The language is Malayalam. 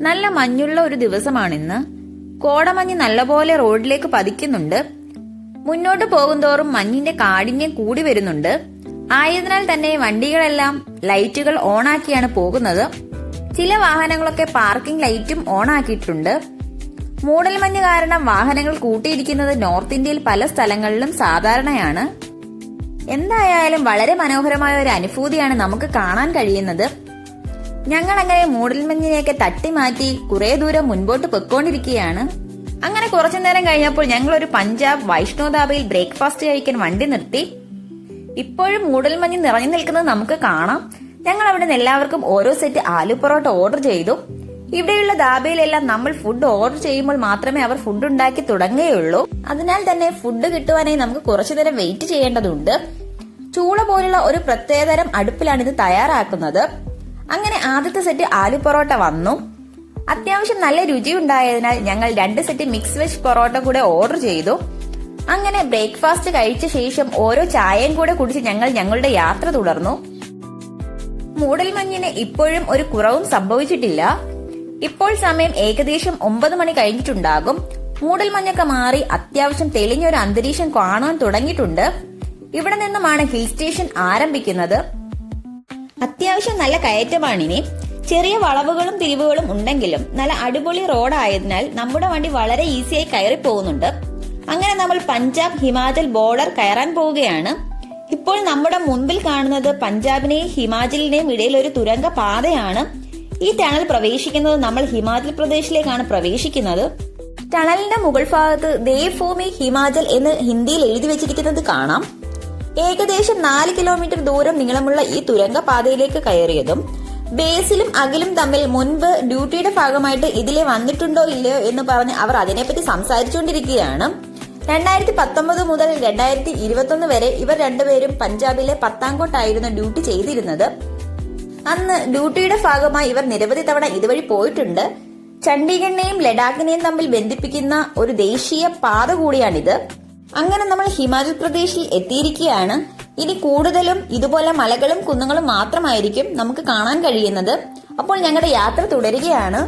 നല്ല മഞ്ഞുള്ള ഒരു ദിവസമാണിന്ന്. കോടമഞ്ഞ് നല്ലപോലെ റോഡിലേക്ക് പതിക്കുന്നുണ്ട്. മുന്നോട്ട് പോകുന്തോറും മഞ്ഞിന്റെ കാഠിന്യം കൂടി വരുന്നുണ്ട്. ആയതിനാൽ തന്നെ വണ്ടികളെല്ലാം ലൈറ്റുകൾ ഓണാക്കിയാണ് പോകുന്നത്. ചില വാഹനങ്ങളൊക്കെ പാർക്കിംഗ് ലൈറ്റും ഓണാക്കിയിട്ടുണ്ട്. മൂടൽമഞ്ഞ് കാരണം വാഹനങ്ങൾ കൂട്ടിയിരിക്കുന്നത് നോർത്ത് ഇന്ത്യയിൽ പല സ്ഥലങ്ങളിലും സാധാരണയാണ്. എന്തായാലും വളരെ മനോഹരമായ ഒരു അനുഭൂതിയാണ് നമുക്ക് കാണാൻ കഴിയുന്നത്. ഞങ്ങൾ അങ്ങനെ മൂടൽമഞ്ഞിനെയൊക്കെ തട്ടി മാറ്റി കുറെ ദൂരം മുൻപോട്ട് പൊയ്ക്കൊണ്ടിരിക്കുകയാണ്. അങ്ങനെ കുറച്ചു നേരം കഴിഞ്ഞപ്പോൾ ഞങ്ങൾ ഒരു പഞ്ചാബ് വൈഷ്ണോദാബയിൽ ബ്രേക്ക്ഫാസ്റ്റ് കഴിക്കാൻ വണ്ടി നിർത്തി. ഇപ്പോഴും മൂടൽമഞ്ഞ് നിറഞ്ഞു നിൽക്കുന്നത് നമുക്ക് കാണാം. ഞങ്ങൾ അവിടെ നിന്ന് എല്ലാവർക്കും ഓരോ സെറ്റ് ആലു പൊറോട്ട ഓർഡർ ചെയ്തു. ഇവിടെയുള്ള ദാബയിലെല്ലാം നമ്മൾ ഫുഡ് ഓർഡർ ചെയ്യുമ്പോൾ മാത്രമേ അവർ ഫുഡ് ഉണ്ടാക്കി തുടങ്ങുകയുള്ളൂ. അതിനാൽ തന്നെ ഫുഡ് കിട്ടുവാനായി നമുക്ക് കുറച്ചു നേരം വെയിറ്റ് ചെയ്യേണ്ടതുണ്ട്. ചൂള പോലുള്ള ഒരു പ്രത്യേകതരം അടുപ്പിലാണ് ഇത് തയ്യാറാക്കുന്നത്. ആദ്യത്തെ സെറ്റ് ആലു പൊറോട്ട വന്നു. അത്യാവശ്യം നല്ല രുചി ഉണ്ടായതിനാൽ ഞങ്ങൾ രണ്ട് സെറ്റ് മിക്സ് വെജ് പൊറോട്ട കൂടെ ഓർഡർ ചെയ്തു. അങ്ങനെ ബ്രേക്ക്ഫാസ്റ്റ് കഴിച്ച ശേഷം ഓരോ ചായയും കൂടെ കുടിച്ച് ഞങ്ങൾ ഞങ്ങളുടെ യാത്ര തുടർന്നു. മൂടൽമഞ്ഞിന് ഇപ്പോഴും ഒരു കുറവും സംഭവിച്ചിട്ടില്ല. ഇപ്പോൾ സമയം ഏകദേശം ഒമ്പത് മണി കഴിഞ്ഞിട്ടുണ്ടാകും. മൂടൽമഞ്ഞൊക്കെ മാറി അത്യാവശ്യം തെളിഞ്ഞൊരു അന്തരീക്ഷം കാണാൻ തുടങ്ങിയിട്ടുണ്ട്. ഇവിടെ നിന്നുമാണ് ഹിൽ സ്റ്റേഷൻ ആരംഭിക്കുന്നത്. അത്യാവശ്യം നല്ല കയറ്റമാണ് ഇനി ചെറിയ വളവുകളും തിരിവുകളും ഉണ്ടെങ്കിലും നല്ല അടിപൊളി റോഡായതിനാൽ നമ്മുടെ വണ്ടി വളരെ ഈസിയായി കയറി പോകുന്നുണ്ട് അങ്ങനെ നമ്മൾ പഞ്ചാബ് ഹിമാചൽ ബോർഡർ കയറാൻ പോവുകയാണ്. ഇപ്പോൾ നമ്മുടെ മുൻപിൽ കാണുന്നത് പഞ്ചാബിനെയും ഹിമാചലിനെയും ഇടയിൽ ഒരു തുരങ്ക പാതയാണ്. ഈ ടണൽ പ്രവേശിക്കുന്നത് നമ്മൾ ഹിമാചൽ പ്രദേശിലേക്കാണ് പ്രവേശിക്കുന്നത്. ടണലിന്റെ മുകൾ ഭാഗത്ത് ദേവ്ഭൂമി ഹിമാചൽ എന്ന് ഹിന്ദിയിൽ എഴുതി വെച്ചിരിക്കുന്നത് കാണാം. ഏകദേശം നാല് കിലോമീറ്റർ ദൂരം നീളമുള്ള ഈ തുരങ്കപാതയിലേക്ക് കയറിയതും ബേസിലും അഖിലും തമ്മിൽ മുൻപ് ഡ്യൂട്ടിയുടെ ഭാഗമായിട്ട് ഇതിലെ വന്നിട്ടുണ്ടോ ഇല്ലയോ എന്ന് പറഞ്ഞ് അവർ അതിനെപ്പറ്റി സംസാരിച്ചുകൊണ്ടിരിക്കുകയാണ്. രണ്ടായിരത്തി പത്തൊമ്പത് മുതൽ രണ്ടായിരത്തി ഇരുപത്തൊന്ന് വരെ ഇവർ രണ്ടുപേരും പഞ്ചാബിലെ പത്താംകോട്ടായിരുന്നു ഡ്യൂട്ടി ചെയ്തിരുന്നത്. അന്ന് ഡ്യൂട്ടിയുടെ ഭാഗമായി ഇവർ നിരവധി തവണ ഇതുവഴി പോയിട്ടുണ്ട്. ചണ്ഡീഗഡിനെയും ലഡാക്കിനെയും തമ്മിൽ ബന്ധിപ്പിക്കുന്ന ഒരു ദേശീയ പാത കൂടിയാണിത്. അങ്ങനെ നമ്മൾ ഹിമാചൽ പ്രദേശിൽ എത്തിയിരിക്കുകയാണ്. ഇനി കൂടുതലും ഇതുപോലെ മലകളും കുന്നുകളും മാത്രമായിരിക്കും നമുക്ക് കാണാൻ കഴിയുന്നത്. അപ്പോൾ ഞങ്ങളുടെ യാത്ര തുടരുകയാണ്.